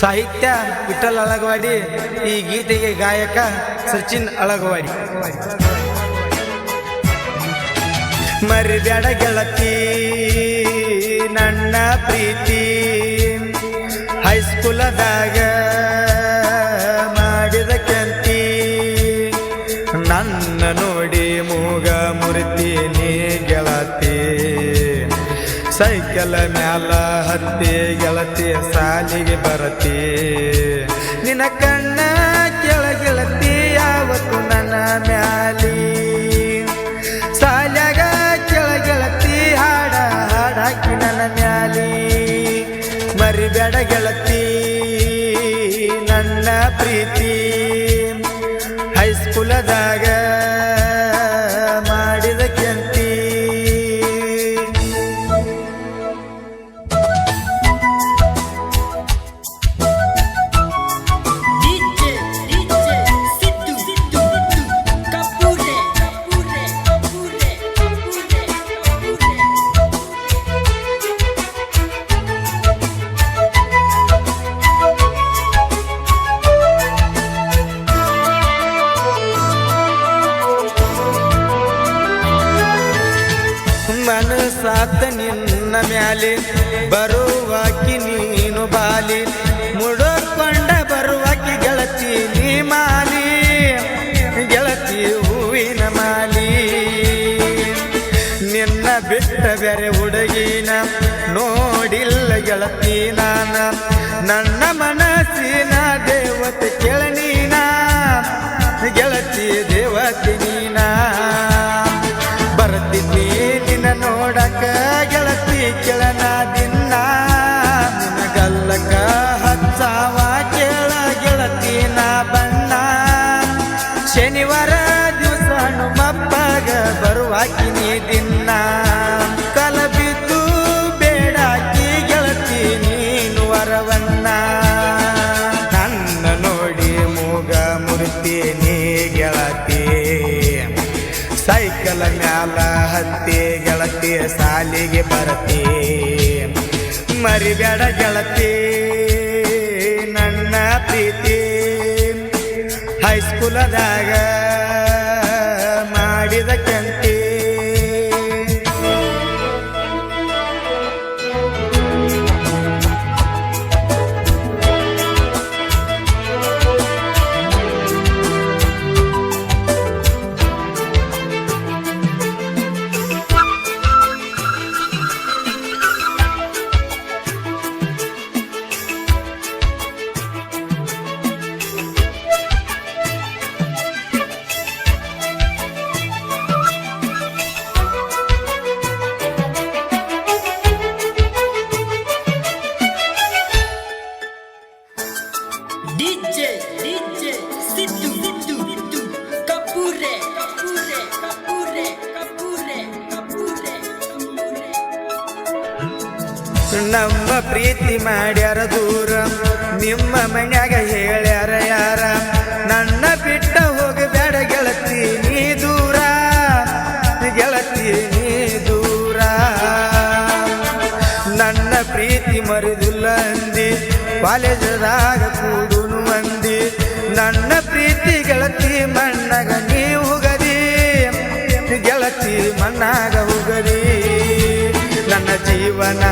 ಸಾಹಿತ್ಯ ವಿಠಲ್ ಅಳಗವಾಡಿ, ಈ ಗೀತೆಗೆ ಗಾಯಕ ಸಚಿನ್ ಅಳಗವಾಡಿ. ಮರಿಬೇಡ ಗೆಳತಿ, ನನ್ನ ಪ್ರೀತಿ. ಹೈಸ್ಕೂಲದಾಗ ಮಾಡಿದ ಕೆಂತಿ ನನ್ನ ನೋಡಿ ಮೂಗ ಮುರಿತಿ ನೀ ಗೆಳತಿ. ಸೈಕಲ್ ಮ್ಯಾಲ ಹತ್ತಿ ಗೆಳತಿ ಸಾಲಿಗೆ ಬರತಿ. ನಿನ್ನ ಕಣ್ಣ ಕೆಳಗೆಳತಿ ಯಾವತ್ತು ನನ್ನ ಮ್ಯಾಲಿ? ಸಾಲ್ಯಾಗ ಮ್ಯಾಲೆ ಬರುವಾಕಿ ನೀನು ಬಾಲಿ ಮುಡೋಕೊಂಡ ಬರುವಾಕಿ ಗೆಳತಿ ನೀ ಮಾಲಿ, ಗೆಳತಿ ಹೂವಿನ ಮಾಲಿ. ನಿನ್ನ ಬಿಟ್ಟ ಬೇರೆ ಹುಡುಗಿನ ನೋಡಿಲ್ಲ ಗೆಳತಿ ನಾನ, ನನ್ನ ಮನಸ್ಸಿನ ಶನಿವಾರ ದಿವಸ ಹನುಮಪ್ಪಗ ಬರುವಾಕಿನಿ ದಿನ. ಕಲಬಿದ್ದು ಬೇಡಾಕಿ ಗೆಳತಿ ನೀನು ವರವನ್ನ. ನನ್ನ ನೋಡಿ ಮೂಗ ಮುರಿತೀನಿ ಗೆಳತಿ. ಸೈಕಲ್ ಮ್ಯಾಲ ಹತ್ತಿ ಗೆಳತಿ ಸಾಲಿಗೆ ಬರತಿ. ಮರಿಬೇಡ ಗೆಳತಿ, ನನ್ನ ಪ್ರೀತಿ ಹೈಸ್ಕೂಲದಾಗ ಪ್ರೀತಿ ಮಾಡ್ಯಾರ ದೂರ. ನಿಮ್ಮ ಮನ್ಯಾಗ ಹೇಳ್ಯಾರ ಯಾರ? ನನ್ನ ಬಿಟ್ಟ ಹೋಗಬೇಡ ಗೆಳತಿ ನೀ ದೂರ. ಗೆಳತಿ ನೀ ದೂರ. ನನ್ನ ಪ್ರೀತಿ ಮರಿದಿಲ್ಲ ಅಂದಿ. ಕಾಲೇಜದಾಗ ಕೂಡುನು ಮಂದಿ ನನ್ನ ಪ್ರೀತಿ ಗೆಳತಿ ಮಣ್ಣಾಗ ನೀ ಹೋಗದಿ. ಗೆಳತಿ ಮಣ್ಣಾಗ ಹೋಗದಿ. ನನ್ನ ಜೀವನ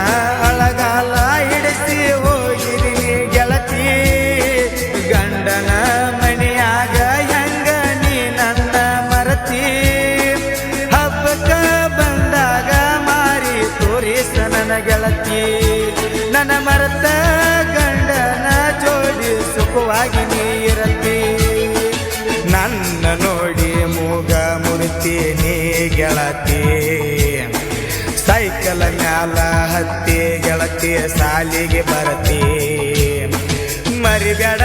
ಸುಖವಾಗಿ ನೀರತಿ ನನ್ನ ನೋಡಿ ಮೂಗ ನೀ ಗೆಳತಿ. ಸೈಕಲ್ ಮ್ಯಾಲ ಹತ್ತಿ ಗೆಳತಿ ಸಾಲಿಗೆ ಬರತಿ. ಮರಿಬೇಡ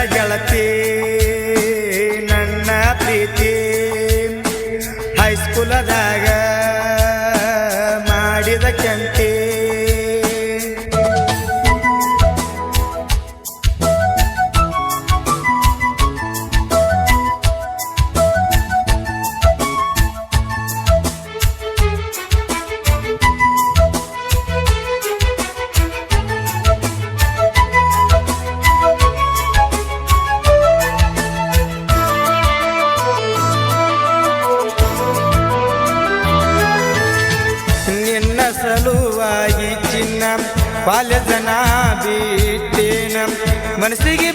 ಕಾಲೇಜನ ಬಿಟ್ಟೇನ? ಮನಸ್ಸಿಗೆ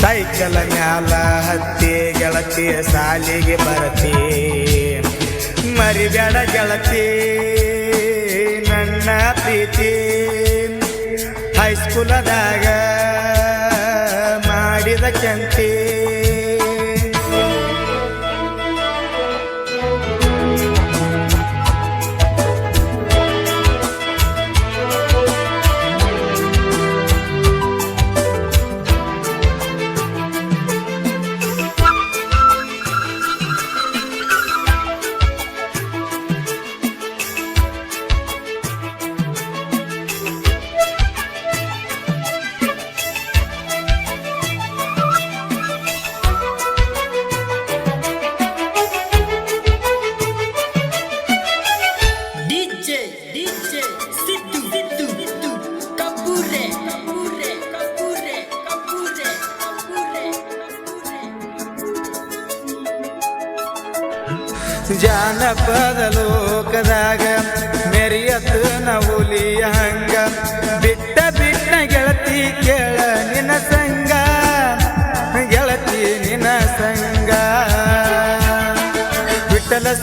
ಸೈಕಲ್ ಮ್ಯಾಲ ಹತ್ತಿ ಗೆಳತಿ ಸಾಲಿಗೆ ಬರತಿ. ಮರಿಬೇಡ ಗೆಳತಿ ನನ್ನ ಪ್ರೀತಿ. ಹೈಸ್ಕೂಲದಾಗ ಮಾಡಿದ ಕೆಂತಿ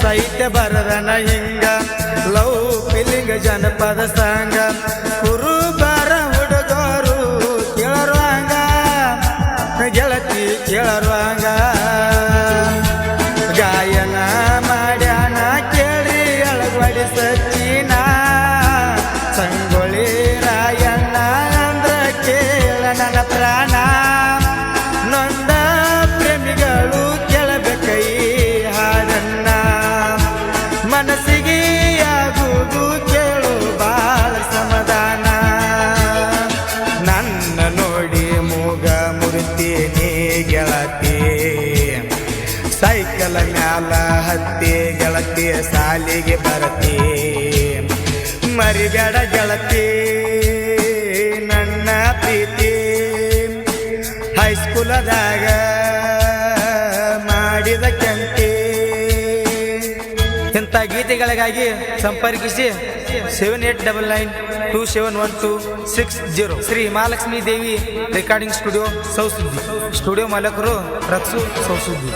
ಸಾಹಿತ್ಯ ಬರದನ ಹಿಂಗ. ಲವ್ ಫೀಲಿಂಗ್ ಜನಪದ ಸಂಗ. ಮುರಿತೀನಿ ಗೆಳತಿ. ಸೈಕಲ್ ಮ್ಯಾಲ ಹತ್ತಿ ಗೆಳತಿ ಸಾಲಿಗೆ ಬರತಿ. ಮರಿಬೇಡ ಗೆಳತಿ ನನ್ನ ಪ್ರೀತಿ. ಹೈಸ್ಕೂಲದಾಗ ಇಂಥ ಗೀತೆಗಳಿಗಾಗಿ ಸಂಪರ್ಕಿಸಿ seven eight double nine two seven one two six zero Shri Mahalakshmi Devi recording studio ಸೌಸುದ್ದಿ. Studio ಮಾಲಕರು ರತ್ಸು ಸೌಸುದ್ದಿ.